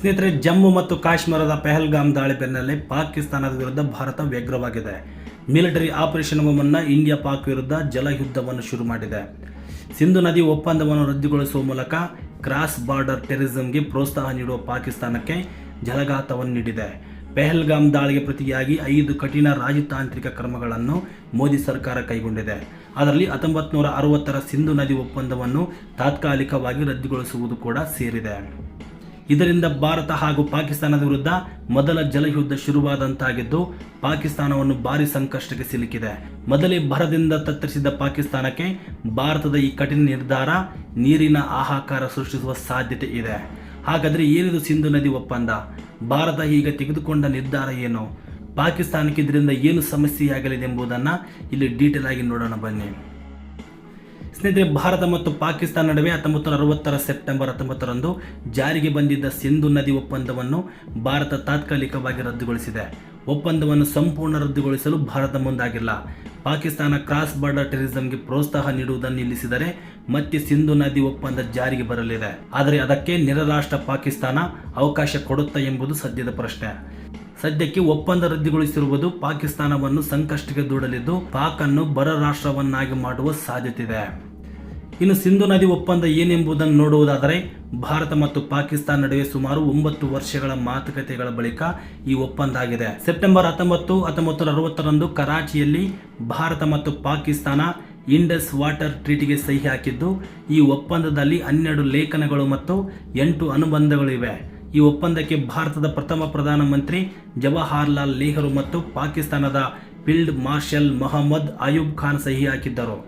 ಸ್ನೇಹಿತರೆ, ಜಮ್ಮು ಮತ್ತು ಕಾಶ್ಮೀರದ ಪೆಹಲ್ಗಾಮ್ ದಾಳಿ ಬೆನ್ನಲ್ಲೇ ಪಾಕಿಸ್ತಾನದ ವಿರುದ್ಧ ಭಾರತ ವ್ಯಗ್ರವಾಗಿದೆ. ಮಿಲಿಟರಿ ಆಪರೇಷನ್ಗೂ ಮುನ್ನ ಇಂಡಿಯಾ ಪಾಕ್ ವಿರುದ್ಧ ಜಲಯುದ್ಧವನ್ನು ಶುರು ಮಾಡಿದೆ. ಸಿಂಧು ನದಿ ಒಪ್ಪಂದವನ್ನು ರದ್ದುಗೊಳಿಸುವ ಮೂಲಕ ಕ್ರಾಸ್ ಬಾರ್ಡರ್ ಟೆರರಿಸಂಗೆ ಪ್ರೋತ್ಸಾಹ ನೀಡುವ ಪಾಕಿಸ್ತಾನಕ್ಕೆ ಜಲಘಾತವನ್ನು ನೀಡಿದೆ. ಪೆಹಲ್ಗಾಮ್ ದಾಳಿಗೆ ಪ್ರತಿಯಾಗಿ ಐದು ಕಠಿಣ ರಾಜತಾಂತ್ರಿಕ ಕ್ರಮಗಳನ್ನು ಮೋದಿ ಸರ್ಕಾರ ಕೈಗೊಂಡಿದೆ. ಅದರಲ್ಲಿ ಹತ್ತೊಂಬತ್ತು ನೂರ ಅರವತ್ತರ ಸಿಂಧು ನದಿ ಒಪ್ಪಂದವನ್ನು ತಾತ್ಕಾಲಿಕವಾಗಿ ರದ್ದುಗೊಳಿಸುವುದು ಕೂಡ ಸೇರಿದೆ. ಇದರಿಂದ ಭಾರತ ಹಾಗೂ ಪಾಕಿಸ್ತಾನದ ವಿರುದ್ಧ ಮೊದಲ ಜಲಯುದ್ಧ ಶುರುವಾದಂತಾಗಿದ್ದು, ಪಾಕಿಸ್ತಾನವನ್ನು ಭಾರಿ ಸಂಕಷ್ಟಕ್ಕೆ ಸಿಲುಕಿದೆ. ಮೊದಲೇ ಭರದಿಂದ ತತ್ತರಿಸಿದ್ದ ಪಾಕಿಸ್ತಾನಕ್ಕೆ ಭಾರತದ ಈ ಕಠಿಣ ನಿರ್ಧಾರ ನೀರಿನ ಆಹಾಕಾರ ಸೃಷ್ಟಿಸುವ ಸಾಧ್ಯತೆ ಇದೆ. ಹಾಗಾದರೆ ಏನಿದು ಸಿಂಧು ನದಿ ಒಪ್ಪಂದ? ಭಾರತ ಈಗ ತೆಗೆದುಕೊಂಡ ನಿರ್ಧಾರ ಏನು? ಪಾಕಿಸ್ತಾನಕ್ಕೆ ಇದರಿಂದ ಏನು ಸಮಸ್ಯೆಯಾಗಲಿದೆ ಎಂಬುದನ್ನು ಇಲ್ಲಿ ಡೀಟೇಲ್ ಆಗಿ ನೋಡೋಣ ಬನ್ನಿ. ಸ್ನೇಹಿತರೆ, ಭಾರತ ಮತ್ತು ಪಾಕಿಸ್ತಾನ ನಡುವೆ ಹತ್ತೊಂಬತ್ತು ನೂರ ಅರವತ್ತರ ಸೆಪ್ಟೆಂಬರ್ ಹತ್ತೊಂಬತ್ತರಂದು ಜಾರಿಗೆ ಬಂದಿದ್ದ ಸಿಂಧು ನದಿ ಒಪ್ಪಂದವನ್ನು ಭಾರತ ತಾತ್ಕಾಲಿಕವಾಗಿ ರದ್ದುಗೊಳಿಸಿದೆ. ಒಪ್ಪಂದವನ್ನು ಸಂಪೂರ್ಣ ರದ್ದುಗೊಳಿಸಲು ಭಾರತ ಮುಂದಾಗಿಲ್ಲ. ಪಾಕಿಸ್ತಾನ ಕ್ರಾಸ್ ಬಾರ್ಡರ್ ಟೆರರಿಸಂಗೆ ಪ್ರೋತ್ಸಾಹ ನೀಡುವುದನ್ನು ನಿಲ್ಲಿಸಿದರೆ ಮತ್ತೆ ಸಿಂಧು ನದಿ ಒಪ್ಪಂದ ಜಾರಿಗೆ ಬರಲಿದೆ. ಆದರೆ ಅದಕ್ಕೆ ನಿರರಾಷ್ಟ್ರ ಪಾಕಿಸ್ತಾನ ಅವಕಾಶ ಕೊಡುತ್ತಾ ಎಂಬುದು ಸದ್ಯದ ಪ್ರಶ್ನೆ. ಸದ್ಯಕ್ಕೆ ಒಪ್ಪಂದ ರದ್ದುಗೊಳಿಸಿರುವುದು ಪಾಕಿಸ್ತಾನವನ್ನು ಸಂಕಷ್ಟಕ್ಕೆ ದೂಡಲಿದ್ದು, ಪಾಕ್ ಅನ್ನು ಬರ ರಾಷ್ಟ್ರವನ್ನಾಗಿ ಮಾಡುವ ಸಾಧ್ಯತೆ ಇದೆ. ಇನ್ನು ಸಿಂಧು ನದಿ ಒಪ್ಪಂದ ಏನೆಂಬುದನ್ನು ನೋಡುವುದಾದರೆ, ಭಾರತ ಮತ್ತು ಪಾಕಿಸ್ತಾನ ನಡುವೆ ಸುಮಾರು ಒಂಬತ್ತು ವರ್ಷಗಳ ಮಾತುಕತೆಗಳ ಬಳಿಕ ಈ ಒಪ್ಪಂದ ಆಗಿದೆ. ಸೆಪ್ಟೆಂಬರ್ ಹತ್ತೊಂಬತ್ತು ಹತ್ತೊಂಬತ್ತು ಅರವತ್ತರಂದು ಕರಾಚಿಯಲ್ಲಿ ಭಾರತ ಮತ್ತು ಪಾಕಿಸ್ತಾನ ಇಂಡಸ್ ವಾಟರ್ ಟ್ರೀಟಿಗೆ ಸಹಿ ಹಾಕಿದ್ದು, ಈ ಒಪ್ಪಂದದಲ್ಲಿ ಹನ್ನೆರಡು ಲೇಖನಗಳು ಮತ್ತು ಎಂಟು ಅನುಬಂಧಗಳು ಇವೆ. ಈ ಒಪ್ಪಂದಕ್ಕೆ ಭಾರತದ ಪ್ರಥಮ ಪ್ರಧಾನಮಂತ್ರಿ ಜವಾಹರ್ಲಾಲ್ ನೆಹರು ಮತ್ತು ಪಾಕಿಸ್ತಾನದ ಫೀಲ್ಡ್ ಮಾರ್ಷಲ್ ಮೊಹಮ್ಮದ್ ಅಯೂಬ್ ಖಾನ್ ಸಹಿ ಹಾಕಿದ್ದರು.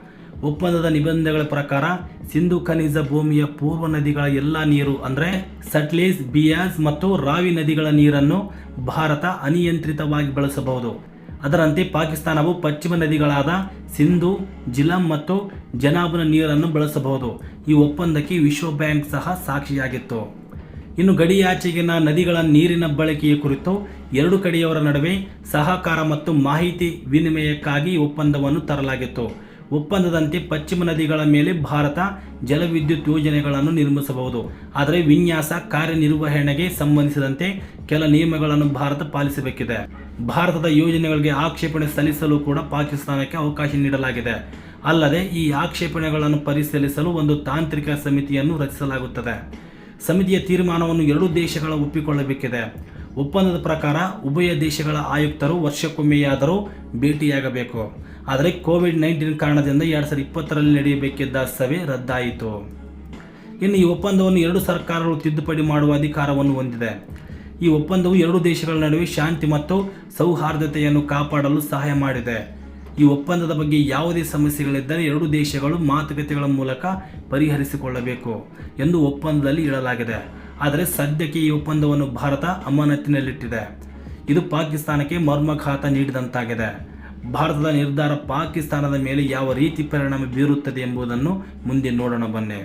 ಒಪ್ಪಂದದ ನಿಬಂಧನೆಗಳ ಪ್ರಕಾರ ಸಿಂಧು ಖನಿಜ ಭೂಮಿಯ ಪೂರ್ವ ನದಿಗಳ ಎಲ್ಲ ನೀರು ಅಂದರೆ ಸಟ್ಲೇಜ್ ಬಿಯಾಸ್ ಮತ್ತು ರಾವಿ ನದಿಗಳ ನೀರನ್ನು ಭಾರತ ಅನಿಯಂತ್ರಿತವಾಗಿ ಬಳಸಬಹುದು. ಅದರಂತೆ ಪಾಕಿಸ್ತಾನವು ಪಶ್ಚಿಮ ನದಿಗಳಾದ ಸಿಂಧು ಜಿಲಂ ಮತ್ತು ಜನಾಬ್ನ ನೀರನ್ನು ಬಳಸಬಹುದು. ಈ ಒಪ್ಪಂದಕ್ಕೆ ವಿಶ್ವ ಬ್ಯಾಂಕ್ ಸಹ ಸಾಕ್ಷಿಯಾಗಿತ್ತು. ಇನ್ನು ಗಡಿಯಾಚೆಗಿನ ನದಿಗಳ ನೀರಿನ ಬಳಕೆಯ ಕುರಿತು ಎರಡು ಕಡೆಯವರ ನಡುವೆ ಸಹಕಾರ ಮತ್ತು ಮಾಹಿತಿ ವಿನಿಮಯಕ್ಕಾಗಿ ಒಪ್ಪಂದವನ್ನು ತರಲಾಗಿತ್ತು. ಒಪ್ಪಂದದಂತೆ ಪಶ್ಚಿಮ ನದಿಗಳ ಮೇಲೆ ಭಾರತ ಜಲವಿದ್ಯುತ್ ಯೋಜನೆಗಳನ್ನು ನಿರ್ಮಿಸಬಹುದು. ಆದರೆ ವಿನ್ಯಾಸ ಕಾರ್ಯನಿರ್ವಹಣೆಗೆ ಸಂಬಂಧಿಸಿದಂತೆ ಕೆಲ ನಿಯಮಗಳನ್ನು ಭಾರತ ಪಾಲಿಸಬೇಕಿದೆ. ಭಾರತದ ಯೋಜನೆಗಳಿಗೆ ಆಕ್ಷೇಪಣೆ ಸಲ್ಲಿಸಲು ಕೂಡ ಪಾಕಿಸ್ತಾನಕ್ಕೆ ಅವಕಾಶ ನೀಡಲಾಗಿದೆ. ಅಲ್ಲದೆ ಈ ಆಕ್ಷೇಪಣೆಗಳನ್ನು ಪರಿಶೀಲಿಸಲು ಒಂದು ತಾಂತ್ರಿಕ ಸಮಿತಿಯನ್ನು ರಚಿಸಲಾಗುತ್ತದೆ. ಸಮಿತಿಯ ತೀರ್ಮಾನವನ್ನು ಎರಡೂ ದೇಶಗಳ ಒಪ್ಪಿಕೊಳ್ಳಬೇಕಿದೆ. ಒಪ್ಪಂದದ ಪ್ರಕಾರ ಉಭಯ ದೇಶಗಳ ಆಯುಕ್ತರು ವರ್ಷಕ್ಕೊಮ್ಮೆಯಾದರೂ ಭೇಟಿಯಾಗಬೇಕು. ಆದರೆ ಕೋವಿಡ್ ನೈನ್ಟೀನ್ ಕಾರಣದಿಂದ ಎರಡು ಸಾವಿರದ ಇಪ್ಪತ್ತರಲ್ಲಿ ನಡೆಯಬೇಕಿದ್ದ ಸಭೆ ರದ್ದಾಯಿತು. ಇನ್ನು ಈ ಒಪ್ಪಂದವನ್ನು ಎರಡು ಸರ್ಕಾರಗಳು ತಿದ್ದುಪಡಿ ಮಾಡುವ ಅಧಿಕಾರವನ್ನು ಹೊಂದಿದೆ. ಈ ಒಪ್ಪಂದವು ಎರಡು ದೇಶಗಳ ನಡುವೆ ಶಾಂತಿ ಮತ್ತು ಸೌಹಾರ್ದತೆಯನ್ನು ಕಾಪಾಡಲು ಸಹಾಯ ಮಾಡಿದೆ. ಈ ಒಪ್ಪಂದದ ಬಗ್ಗೆ ಯಾವುದೇ ಸಮಸ್ಯೆಗಳಿದ್ದರೆ ಎರಡು ದೇಶಗಳು ಮಾತುಕತೆಗಳ ಮೂಲಕ ಪರಿಹರಿಸಿಕೊಳ್ಳಬೇಕು ಎಂದು ಒಪ್ಪಂದದಲ್ಲಿ ಹೇಳಲಾಗಿದೆ ಆದರೆ ಸದ್ಯಕ್ಕೆ ಈ ಒಪ್ಪಂದವನ್ನು ಭಾರತ ಅಮಾನತಿನಲ್ಲಿಟ್ಟಿದೆ ಇದು ಪಾಕಿಸ್ತಾನಕ್ಕೆ ಮರ್ಮಘಾತ ನೀಡಿದಂತಾಗಿದೆ. ಭಾರತದ ನಿರ್ಧಾರ ಪಾಕಿಸ್ತಾನದ ಮೇಲೆ ಯಾವ ರೀತಿ ಪರಿಣಾಮ ಬೀರುತ್ತದೆ ಎಂಬುದನ್ನು ಮುಂದೆ ನೋಡೋಣ ಬನ್ನಿ.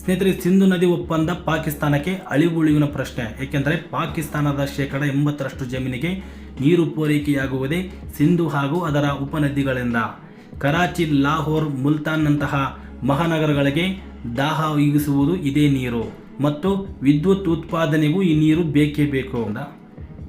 ಸ್ನೇಹಿತರೆ, ಸಿಂಧು ನದಿ ಒಪ್ಪಂದ ಪಾಕಿಸ್ತಾನಕ್ಕೆ ಅಳಿವುಳಿವಿನ ಪ್ರಶ್ನೆ. ಏಕೆಂದರೆ ಪಾಕಿಸ್ತಾನದ ಶೇಕಡ ಎಂಬತ್ತರಷ್ಟು ಜಮೀನಿಗೆ ನೀರು ಪೂರೈಕೆಯಾಗುವುದೇ ಸಿಂಧು ಹಾಗೂ ಅದರ ಉಪನದಿಗಳಿಂದ. ಕರಾಚಿ, ಲಾಹೋರ್, ಮುಲ್ತಾನ್ನಂತಹ ಮಹಾನಗರಗಳಿಗೆ ದಾಹ ಈಗಿಸುವುದು ಇದೇ ನೀರು ಮತ್ತು ವಿದ್ಯುತ್ ಉತ್ಪಾದನೆಗೂ ಈ ನೀರು ಬೇಕೇ ಬೇಕು. ಅಂತ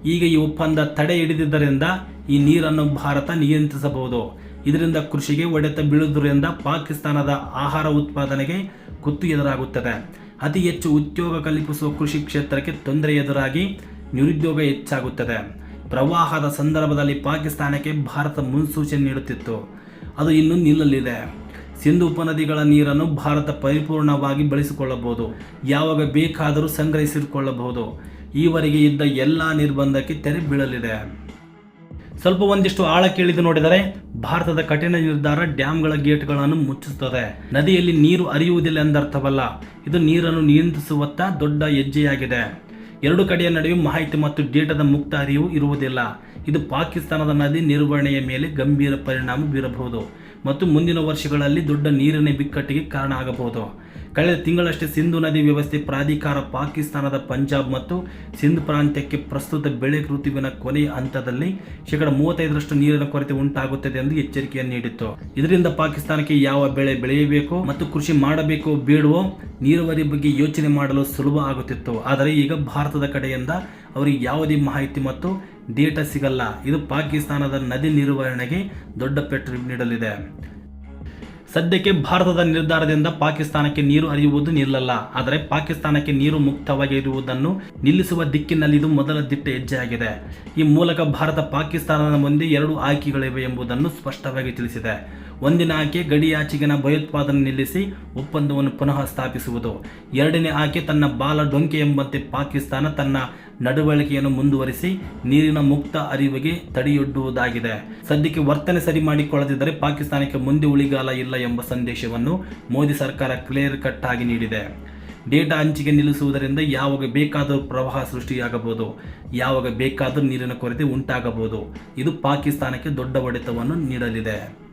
ಈಗ ಈ ಒಪ್ಪಂದ ತಡೆ ಹಿಡಿದಿದ್ದರಿಂದ ಈ ನೀರನ್ನು ಭಾರತ ನಿಯಂತ್ರಿಸಬಹುದು. ಇದರಿಂದ ಕೃಷಿಗೆ ಒಡೆತ ಬೀಳುವುದರಿಂದ ಪಾಕಿಸ್ತಾನದ ಆಹಾರ ಉತ್ಪಾದನೆಗೆ ಕುತ್ತು ಎದುರಾಗುತ್ತದೆ. ಅತಿ ಹೆಚ್ಚು ಉದ್ಯೋಗ ಕಲ್ಪಿಸುವ ಕೃಷಿ ಕ್ಷೇತ್ರಕ್ಕೆ ತೊಂದರೆ ಎದುರಾಗಿ ನಿರುದ್ಯೋಗ ಹೆಚ್ಚಾಗುತ್ತದೆ. ಪ್ರವಾಹದ ಸಂದರ್ಭದಲ್ಲಿ ಪಾಕಿಸ್ತಾನಕ್ಕೆ ಭಾರತ ಮುನ್ಸೂಚನೆ ನೀಡುತ್ತಿತ್ತು. ಅದು ಇನ್ನೂ ನಿಲ್ಲಲಿದೆ. ಸಿಂಧು ಉಪನದಿಗಳ ನೀರನ್ನು ಭಾರತ ಪರಿಪೂರ್ಣವಾಗಿ ಬಳಸಿಕೊಳ್ಳಬಹುದು. ಯಾವಾಗ ಬೇಕಾದರೂ ಸಂಗ್ರಹಿಸಿಕೊಳ್ಳಬಹುದು. ಈವರೆಗೆ ಇದ್ದ ಎಲ್ಲ ನಿರ್ಬಂಧಕ್ಕೆ ತೆರೆ ಬೀಳಲಿದೆ. ಸ್ವಲ್ಪ ಒಂದಿಷ್ಟು ಆಳ ಕೇಳಿದು ನೋಡಿದರೆ, ಭಾರತದ ಕಠಿಣ ನಿರ್ಧಾರ ಡ್ಯಾಮ್ಗಳ ಗೇಟ್ಗಳನ್ನು ಮುಚ್ಚುತ್ತದೆ ನದಿಯಲ್ಲಿ ನೀರು ಹರಿಯುವುದಿಲ್ಲ ಎಂದರ್ಥವಲ್ಲ. ಇದು ನೀರನ್ನು ನಿಯಂತ್ರಿಸುವತ್ತ ದೊಡ್ಡ ಹೆಜ್ಜೆಯಾಗಿದೆ. ಎರಡು ಕಡೆಯ ನಡುವೆ ಮಾಹಿತಿ ಮತ್ತು ಡೇಟಾದ ಮುಕ್ತ ಹರಿವು ಇರುವುದಿಲ್ಲ. ಇದು ಪಾಕಿಸ್ತಾನದ ನದಿ ನಿರ್ವಹಣೆಯ ಮೇಲೆ ಗಂಭೀರ ಪರಿಣಾಮ ಬೀರಬಹುದು. ಮತ್ತು ಮುಂದಿನ ವರ್ಷಗಳಲ್ಲಿ ದೊಡ್ಡ ನೀರಿನ ಬಿಕ್ಕಟ್ಟಿಗೆ ಕಾರಣ ಆಗಬಹುದು. ಕಳೆದ ತಿಂಗಳಷ್ಟೇ ಸಿಂಧು ನದಿ ವ್ಯವಸ್ಥೆ ಪ್ರಾಧಿಕಾರ ಪಾಕಿಸ್ತಾನದ ಪಂಜಾಬ್ ಮತ್ತು ಸಿಂಧ್ ಪ್ರಾಂತ್ಯಕ್ಕೆ ಪ್ರಸ್ತುತ ಬೆಳೆ ಋತುವಿನ ಕೊನೆಯ ಹಂತದಲ್ಲಿ ಶೇಕಡ ಮೂವತ್ತೈದರಷ್ಟು ನೀರಿನ ಕೊರತೆ ಉಂಟಾಗುತ್ತದೆ ಎಂದು ಎಚ್ಚರಿಕೆಯನ್ನು ನೀಡಿತ್ತು. ಇದರಿಂದ ಪಾಕಿಸ್ತಾನಕ್ಕೆ ಯಾವ ಬೆಳೆ ಬೆಳೆಯಬೇಕು ಮತ್ತು ಕೃಷಿ ಮಾಡಬೇಕೋ ಬೇಡವೋ ನೀರಾವರಿ ಬಗ್ಗೆ ಯೋಚನೆ ಮಾಡಲು ಸುಲಭ ಆಗುತ್ತಿತ್ತು. ಆದರೆ ಈಗ ಭಾರತದ ಕಡೆಯಿಂದ ಅವರಿಗೆ ಯಾವುದೇ ಮಾಹಿತಿ ಮತ್ತು ಡೇಟಾ ಸಿಗಲ್ಲ. ಇದು ಪಾಕಿಸ್ತಾನದ ನದಿ ನಿರ್ವಹಣೆಗೆ ದೊಡ್ಡ ಪೆಟ್ಟು ನೀಡಲಿದೆ. ಸದ್ಯಕ್ಕೆ ಭಾರತದ ನಿರ್ಧಾರದಿಂದ ಪಾಕಿಸ್ತಾನಕ್ಕೆ ನೀರು ಹರಿಯುವುದು ನಿಲ್ಲಲ್ಲ. ಆದರೆ ಪಾಕಿಸ್ತಾನಕ್ಕೆ ನೀರು ಮುಕ್ತವಾಗಿ ಇರುವುದನ್ನು ನಿಲ್ಲಿಸುವ ದಿಕ್ಕಿನಲ್ಲಿ ಇದು ಮೊದಲ ದಿಟ್ಟ ಹೆಜ್ಜೆಯಾಗಿದೆ. ಈ ಮೂಲಕ ಭಾರತ ಪಾಕಿಸ್ತಾನದ ಮುಂದೆ ಎರಡು ಆಯ್ಕೆಗಳಿವೆ ಎಂಬುದನ್ನು ಸ್ಪಷ್ಟವಾಗಿ ತಿಳಿಸಿದೆ. ಒಂದಿನ ಆಕೆ ಗಡಿಯಾಚೆಗಿನ ಭಯೋತ್ಪಾದನೆ ನಿಲ್ಲಿಸಿ ಒಪ್ಪಂದವನ್ನು ಪುನಃ ಸ್ಥಾಪಿಸುವುದು. ಎರಡನೇ ಆಕೆ ತನ್ನ ಬಾಲ ಡೊಂಕೆ ಎಂಬಂತೆ ಪಾಕಿಸ್ತಾನ ತನ್ನ ನಡವಳಿಕೆಯನ್ನು ಮುಂದುವರಿಸಿ ನೀರಿನ ಮುಕ್ತ ಅರಿವಿಗೆ ತಡೆಯೊಡ್ಡುವುದಾಗಿದೆ. ಸದ್ಯಕ್ಕೆ ವರ್ತನೆ ಸರಿ ಮಾಡಿಕೊಳ್ಳದಿದ್ದರೆ ಪಾಕಿಸ್ತಾನಕ್ಕೆ ಮುಂದೆ ಉಳಿಗಾಲ ಇಲ್ಲ ಎಂಬ ಸಂದೇಶವನ್ನು ಮೋದಿ ಸರ್ಕಾರ ಕ್ಲಿಯರ್ ಕಟ್ ಆಗಿ ನೀಡಿದೆ. ಡೇಟಾ ಹಂಚಿಕೆ ನಿಲ್ಲಿಸುವುದರಿಂದ ಯಾವಾಗ ಬೇಕಾದರೂ ಪ್ರವಾಹ ಸೃಷ್ಟಿಯಾಗಬಹುದು. ಯಾವಾಗ ಬೇಕಾದರೂ ನೀರಿನ ಕೊರತೆ ಉಂಟಾಗಬಹುದು. ಇದು ಪಾಕಿಸ್ತಾನಕ್ಕೆ ದೊಡ್ಡ ಹೊಡೆತವನ್ನು ನೀಡಲಿದೆ.